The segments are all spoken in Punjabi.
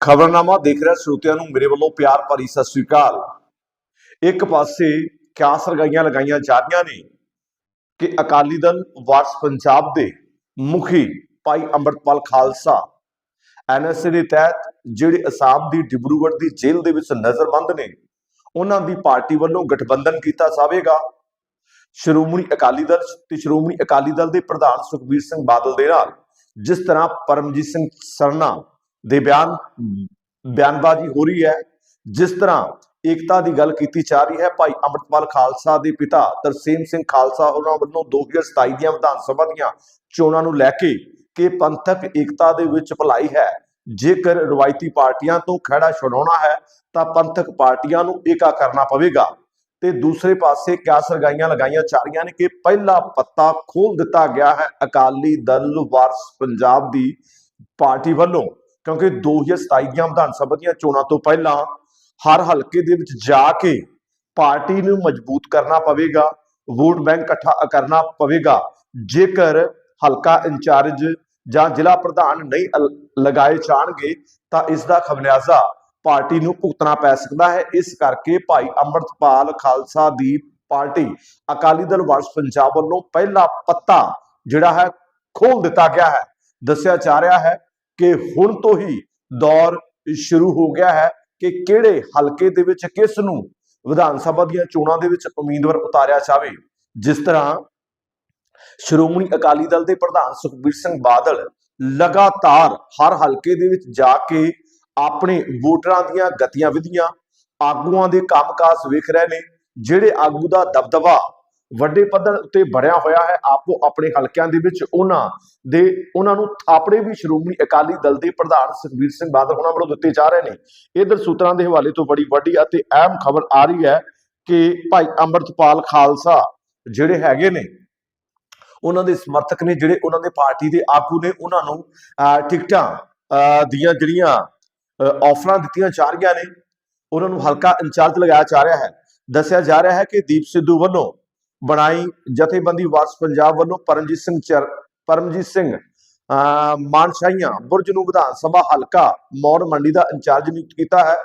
ਖਬਰਨਾਮਾ ਦੇਖ ਰਿਹਾ ਸਰੋਤਿਆਂ ਨੂੰ ਮੇਰੇ ਵੱਲੋਂ ਪਿਆਰ ਭਰੀ ਸਤਿ ਸ੍ਰੀ ਅਕਾਲ। ਇੱਕ ਪਾਸੇ ਕਿਆਸ ਲਗਾਈਆਂ ਲਗਾਈਆਂ ਜਾ ਰਹੀਆਂ ਨੇ ਕਿ ਅਕਾਲੀ ਦਲ ਵਾਰਸ ਪੰਜਾਬ ਦੇ ਮੁਖੀ ਭਾਈ ਅੰਮ੍ਰਿਤਪਾਲ ਖਾਲਸਾ, ਐਨਐਸਏ ਦੇ ਤਹਿਤ ਜਿਹੜੇ ਅਸਾਮ ਦੀ ਡਿਬਰੂਗੜ੍ਹ ਦੀ ਜੇਲ੍ਹ ਦੇ ਵਿੱਚ ਨਜ਼ਰਬੰਦ ਨੇ, ਉਹਨਾਂ ਦੀ ਪਾਰਟੀ ਵੱਲੋਂ ਗਠਬੰਧਨ ਕੀਤਾ ਜਾਵੇਗਾ। ਸ਼੍ਰੋਮਣੀ ਅਕਾਲੀ ਦਲ ਤੇ ਸ਼੍ਰੋਮਣੀ ਅਕਾਲੀ ਦਲ ਦੇ ਪ੍ਰਧਾਨ ਸੁਖਬੀਰ ਸਿੰਘ ਬਾਦਲ ਦੇ ਨਾਲ, ਜਿਸ ਤਰ੍ਹਾਂ ਪਰਮਜੀਤ ਸਿੰਘ ਸਰਨਾ ਦੇ ਬਿਆਨ ਬਿਆਨਬਾਜ਼ੀ ਹੋ ਰਹੀ ਹੈ ਜਿਸ ਤਰ੍ਹਾਂ ਏਕਤਾ ਦੀ ਗੱਲ ਕੀਤੀ ਜਾ ਰਹੀ ਹੈ ਭਾਈ ਅੰਮ੍ਰਿਤਪਾਲ ਖਾਲਸਾ ਦੇ ਪਿਤਾ ਤਰਸੇਮ ਸਿੰਘ ਖਾਲਸਾ ਉਹਨਾਂ ਵੱਲੋਂ 2027 ਦੀਆਂ ਵਿਧਾਨ ਸਭਾ ਦੀਆਂ ਚੋਣਾਂ ਨੂੰ ਲੈ ਕੇ ਕਿ ਪੰਥਕ ਏਕਤਾ ਦੇ ਵਿੱਚ ਭਲਾਈ ਹੈ। ਜੇਕਰ ਰਵਾਇਤੀ ਪਾਰਟੀਆਂ ਤੋਂ ਖੜਾ ਛੁਡਾਉਣਾ ਹੈ ਤਾਂ ਪੰਥਕ ਪਾਰਟੀਆਂ ਨੂੰ ਏਕਾ ਕਰਨਾ ਪਵੇਗਾ। ਤੇ ਦੂਸਰੇ ਪਾਸੇ ਕਿਆਸ ਲਗਾਈਆਂ ਲਗਾਈਆਂ ਜਾ ਰਹੀਆਂ ਨੇ ਕਿ ਪਹਿਲਾ ਪੱਤਾ ਖੋਲ ਦਿੱਤਾ ਗਿਆ ਹੈ ਅਕਾਲੀ ਦਲ ਵਾਰਸ ਪੰਜਾਬ ਦੀ ਪਾਰਟੀ ਵੱਲੋਂ। ਕਿਉਂਕਿ 2027 ਦੀਆਂ ਵਿਧਾਨ ਸਭਾ ਦੀਆਂ ਚੋਣਾਂ ਤੋਂ ਪਹਿਲਾਂ ਹਰ ਹਲਕੇ ਦੇ ਵਿੱਚ ਜਾ ਕੇ ਪਾਰਟੀ ਨੂੰ ਮਜ਼ਬੂਤ ਕਰਨਾ ਪਵੇਗਾ, ਵੋਟ ਬੈਂਕ ਇਕੱਠਾ ਕਰਨਾ ਪਵੇਗਾ। ਜੇਕਰ ਹਲਕਾ ਇੰਚਾਰਜ ਜਾਂ ਜ਼ਿਲ੍ਹਾ ਪ੍ਰਧਾਨ ਨਹੀਂ ਲਗਾਏ ਜਾਣਗੇ, ਤਾਂ ਇਸ ਦਾ ਖਮਿਆਜ਼ਾ ਪਾਰਟੀ ਨੂੰ ਭੁਗਤਣਾ ਪੈ ਸਕਦਾ ਹੈ। ਇਸ ਕਰਕੇ ਭਾਈ ਅੰਮ੍ਰਿਤਪਾਲ ਖਾਲਸਾ ਦੀ ਪਾਰਟੀ ਅਕਾਲੀ ਦਲ ਵਾਰਸ ਪੰਜਾਬ ਵੱਲੋਂ ਪਹਿਲਾ ਪੱਤਾ ਜਿਹੜਾ ਹੈ ਖੋਲ ਦਿੱਤਾ ਗਿਆ ਹੈ। ਦੱਸਿਆ ਜਾ ਰਿਹਾ ਹੈ ਕਿ ਹੁਣ ਤੋਂ ਹੀ ਦੌਰ ਸ਼ੁਰੂ ਹੋ ਗਿਆ ਹੈ ਕਿ ਕਿਹੜੇ ਹਲਕੇ ਦੇ ਵਿੱਚ ਕਿਸ ਨੂੰ ਵਿਧਾਨ ਸਭਾ ਦੀਆਂ ਚੋਣਾਂ ਦੇ ਵਿੱਚ ਉਮੀਦਵਾਰ ਉਤਾਰਿਆ ਜਾਵੇ। ਜਿਸ ਤਰ੍ਹਾਂ ਸ਼੍ਰੋਮਣੀ ਅਕਾਲੀ ਦਲ ਦੇ ਪ੍ਰਧਾਨ ਸੁਖਬੀਰ ਸਿੰਘ ਬਾਦਲ ਲਗਾਤਾਰ ਹਰ ਹਲਕੇ ਦੇ ਵਿੱਚ ਜਾ ਕੇ ਆਪਣੇ ਵੋਟਰਾਂ ਦੀਆਂ ਗਤੀਆਂ ਵਿਧੀਆਂ ਆਗੂਆਂ ਦੇ ਕੰਮਕਾਜ ਵੇਖ ਰਹੇ ਨੇ, ਜਿਹੜੇ ਆਗੂ ਦਾ ਦਬਦਬਾ ਵੱਡੇ ਪੱਧਰ ਉੱਤੇ ਬੜਿਆ ਹੋਇਆ ਹੈ ਆਪੋ ਆਪਣੇ ਹਲਕਿਆਂ ਦੇ ਵਿੱਚ ਉਹਨਾਂ ਦੇ ਉਹਨਾਂ ਨੂੰ ਆਪਣੇ ਵੀ ਸ਼੍ਰੋਮਣੀ ਅਕਾਲੀ ਦਲ ਦੇ ਪ੍ਰਧਾਨ ਸੁਖਬੀਰ ਸਿੰਘ ਬਾਦਲ ਉਹਨਾਂ ਵੱਲੋਂ ਦਿੱਤੇ ਜਾ ਰਹੇ ਨੇ। ਇਧਰ ਸੂਤਰਾਂ ਦੇ ਹਵਾਲੇ ਤੋਂ ਬੜੀ ਵੱਡੀ ਅਤੇ ਅਹਿਮ ਖਬਰ ਆ ਰਹੀ ਹੈ ਕਿ ਭਾਈ ਅੰਮ੍ਰਿਤਪਾਲ ਖਾਲਸਾ ਜਿਹੜੇ ਹੈਗੇ ਨੇ ਉਹਨਾਂ ਦੇ ਸਮਰਥਕ ਨੇ ਜਿਹੜੇ ਉਹਨਾਂ ਦੇ ਪਾਰਟੀ ਦੇ ਆਗੂ ਨੇ ਉਹਨਾਂ ਨੂੰ ਅਹ, ਟਿਕਟਾਂ ਅਹ, ਦੀਆਂ ਜਿਹੜੀਆਂ ਅਹ, ਆਫਰਾਂ ਦਿੱਤੀਆਂ ਜਾ ਰਹੀਆਂ ਨੇ ਉਹਨਾਂ ਨੂੰ ਹਲਕਾ ਇੰਚਾਰਜ ਲਗਾਇਆ ਜਾ ਰਿਹਾ ਹੈ। ਦੱਸਿਆ ਜਾ ਰਿਹਾ ਹੈ ਕਿ ਦੀਪ ਸਿੱਧੂ ਵੱਲੋਂ ਬਣਾਈ ਜਥੇਬੰਦੀ ਵਾਰਸ ਪੰਜਾਬ ਵੱਲੋਂ ਪਰਮਜੀਤ ਸਿੰਘ ਚਰ, ਪਰਮਜੀਤ ਸਿੰਘ ਮਾਨਸ਼ਾਹੀਆਂ, ਬੁਰਜ ਨੂੰ ਵਿਧਾਨ ਸਭਾ ਹਲਕਾ ਮੌੜ ਮੰਡੀ ਦਾ ਇੰਚਾਰਜ ਨਿਯੁਕਤ ਕੀਤਾ ਹੈ।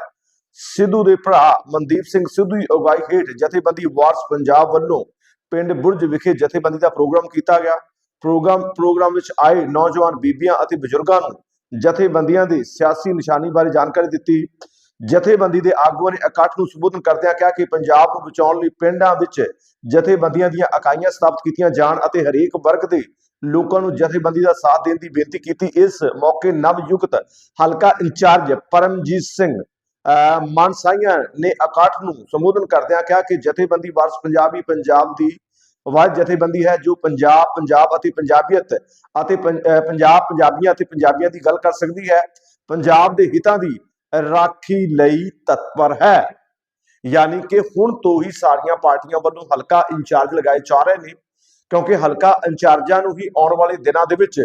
ਸਿੱਧੂ ਦੇ ਭਰਾ ਮਨਦੀਪ ਸਿੰਘ ਸਿੱਧੂ ਦੀ ਅਗਵਾਈ ਹੇਠ ਜਥੇਬੰਦੀ ਵਾਰਸ ਪੰਜਾਬ ਵੱਲੋਂ ਪਿੰਡ ਬੁਰਜ ਵਿਖੇ ਜਥੇਬੰਦੀ ਦਾ ਪ੍ਰੋਗਰਾਮ ਕੀਤਾ ਗਿਆ। ਪ੍ਰੋਗਰਾਮ ਪ੍ਰੋਗਰਾਮ ਵਿੱਚ ਆਏ ਨੌਜਵਾਨ ਬੀਬੀਆਂ ਅਤੇ ਬਜ਼ੁਰਗਾਂ ਨੂੰ ਜਥੇਬੰਦੀਆਂ ਦੇ ਸਿਆਸੀ ਨਿਸ਼ਾਨੀ ਬਾਰੇ ਜਾਣਕਾਰੀ ਦਿੱਤੀ। ਜਥੇਬੰਦੀ ਦੇ ਆਗੂਆਂ ਨੇ ਇਕੱਠ ਨੂੰ ਸੰਬੋਧਨ ਕਰਦਿਆਂ ਕਿਹਾ ਕਿ ਪੰਜਾਬ ਨੂੰ ਬਚਾਉਣ ਲਈ ਪਿੰਡਾਂ ਵਿੱਚ ਜਥੇਬੰਦੀਆਂ ਦੀਆਂ ਇਕਾਈਆਂ ਸਥਾਪਿਤ ਕੀਤੀਆਂ ਜਾਣ ਅਤੇ ਹਰੇਕ ਵਰਗ ਦੇ ਲੋਕਾਂ ਨੂੰ ਜਥੇਬੰਦੀ ਦਾ ਸਾਥ ਦੇਣ ਦੀ ਬੇਨਤੀ ਕੀਤੀ, ਇਸ ਮੌਕੇ ਨਵਯੁਕਤ ਹਲਕਾ ਇੰਚਾਰਜ ਪਰਮਜੀਤ ਸਿੰਘ, ਅਹ ਮਾਨਸਾਈਆਂ ਨੇ ਇਕੱਠ ਨੂੰ ਸੰਬੋਧਨ ਕਰਦਿਆਂ ਕਿਹਾ ਕਿ ਜਥੇਬੰਦੀ ਵਾਰਸ ਪੰਜਾਬੀ ਪੰਜਾਬ ਦੀ ਵਾਜ ਜਥੇਬੰਦੀ ਹੈ ਜੋ ਪੰਜਾਬ ਪੰਜਾਬ ਅਤੇ ਪੰਜਾਬੀਅਤ ਅਤੇ ਪੰਜਾਬ ਪੰਜਾਬੀਆਂ ਅਤੇ ਪੰਜਾਬੀਆਂ ਦੀ ਗੱਲ ਕਰ ਸਕਦੀ ਹੈ। ਪੰਜਾਬ ਦੇ ਹਿੱਤਾਂ ਦੀ ਰਾਖੀ ਲਈ ਤਤਪਰ ਹੈ। ਯਾਨੀ ਕਿ ਹੁਣ ਤੋਂ ਹੀ ਸਾਰੀਆਂ ਪਾਰਟੀਆਂ ਵੱਲੋਂ ਹਲਕਾ ਇੰਚਾਰਜ ਲਗਾਏ ਜਾ ਰਹੇ ਨੇ, ਕਿਉਂਕਿ ਹਲਕਾ ਇੰਚਾਰਜਾਂ ਨੂੰ ਹੀ ਆਉਣ ਵਾਲੇ ਦਿਨਾਂ ਦੇ ਵਿੱਚ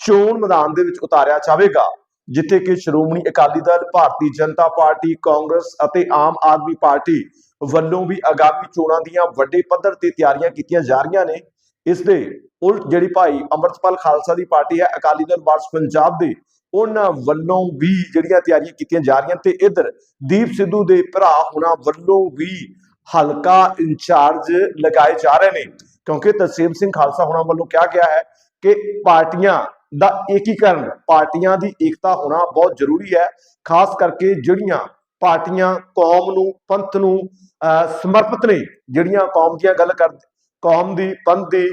ਚੋਣ ਮੈਦਾਨ ਦੇ ਵਿੱਚ ਉਤਾਰਿਆ ਜਾਵੇਗਾ, ਜਿੱਥੇ ਕਿ ਸ਼੍ਰੋਮਣੀ ਅਕਾਲੀ ਦਲ, ਭਾਰਤੀ ਜਨਤਾ ਪਾਰਟੀ, ਕਾਂਗਰਸ ਅਤੇ ਆਮ ਆਦਮੀ ਪਾਰਟੀ ਵੱਲੋਂ ਵੀ ਆਗਾਮੀ ਚੋਣਾਂ ਦੀਆਂ ਵੱਡੇ ਪੱਧਰ ਤੇ ਤਿਆਰੀਆਂ ਕੀਤੀਆਂ ਜਾ ਰਹੀਆਂ ਨੇ। ਇਸ ਦੇ ਉਲਟ ਜਿਹੜੀ ਭਾਈ ਅੰਮ੍ਰਿਤਪਾਲ ਖਾਲਸਾ ਦੀ ਪਾਰਟੀ ਹੈ, ਅਕਾਲੀ ਦਲ ਵਾਰਸ ਪੰਜਾਬ ਦੇ ਉਹਨਾਂ ਵੱਲੋਂ ਵੀ ਜਿਹੜੀਆਂ ਤਿਆਰੀਆਂ ਕੀਤੀਆਂ ਜਾ ਰਹੀਆਂ ਤੇ ਇਧਰ ਦੀਪ ਸਿੱਧੂ ਦੇ ਭਰਾ ਹੁਣਾਂ ਵੱਲੋਂ ਵੀ ਹਲਕਾ ਇੰਚਾਰਜ ਲਗਾਏ ਜਾ ਰਹੇ ਨੇ। ਕਿਉਂਕਿ ਤਰਸੇਮ ਸਿੰਘ ਖਾਲਸਾ ਹੁਣਾਂ ਵੱਲੋਂ ਕਿਹਾ ਗਿਆ ਹੈ ਕਿ ਪਾਰਟੀਆਂ ਦਾ ਏਕੀਕਰਨ ਪਾਰਟੀਆਂ ਦੀ ਏਕਤਾ ਹੋਣਾ ਬਹੁਤ ਜ਼ਰੂਰੀ ਹੈ। ਖਾਸ ਕਰਕੇ ਜਿਹੜੀਆਂ ਪਾਰਟੀਆਂ ਕੌਮ ਨੂੰ ਪੰਥ ਨੂੰ ਅਹ, ਸਮਰਪਿਤ ਨੇ ਜਿਹੜੀਆਂ ਕੌਮ ਦੀਆਂ ਗੱਲ ਕਰ ਕੌਮ ਦੀ ਪੰਥ ਦੀ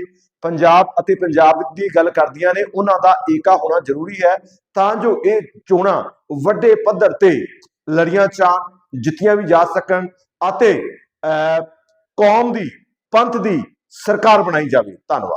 ਪੰਜਾਬ ਅਤੇ ਪੰਜਾਬ ਦੀ ਗੱਲ ਕਰਦੀਆਂ ਨੇ, ਉਹਨਾਂ ਦਾ ਏਕਾ ਹੋਣਾ ਜ਼ਰੂਰੀ ਹੈ। ਤਾਂ ਜੋ ਇਹ ਚੋਣਾਂ ਵੱਡੇ ਪੱਧਰ ਤੇ ਲੜੀਆਂ ਚਾਣ ਜਿੱਤੀਆਂ ਵੀ ਜਾ ਸਕਣ ਅਤੇ ਕੌਮ ਦੀ, ਪੰਥ ਦੀ ਸਰਕਾਰ ਬਣਾਈ ਜਾਵੇ। ਧੰਨਵਾਦ।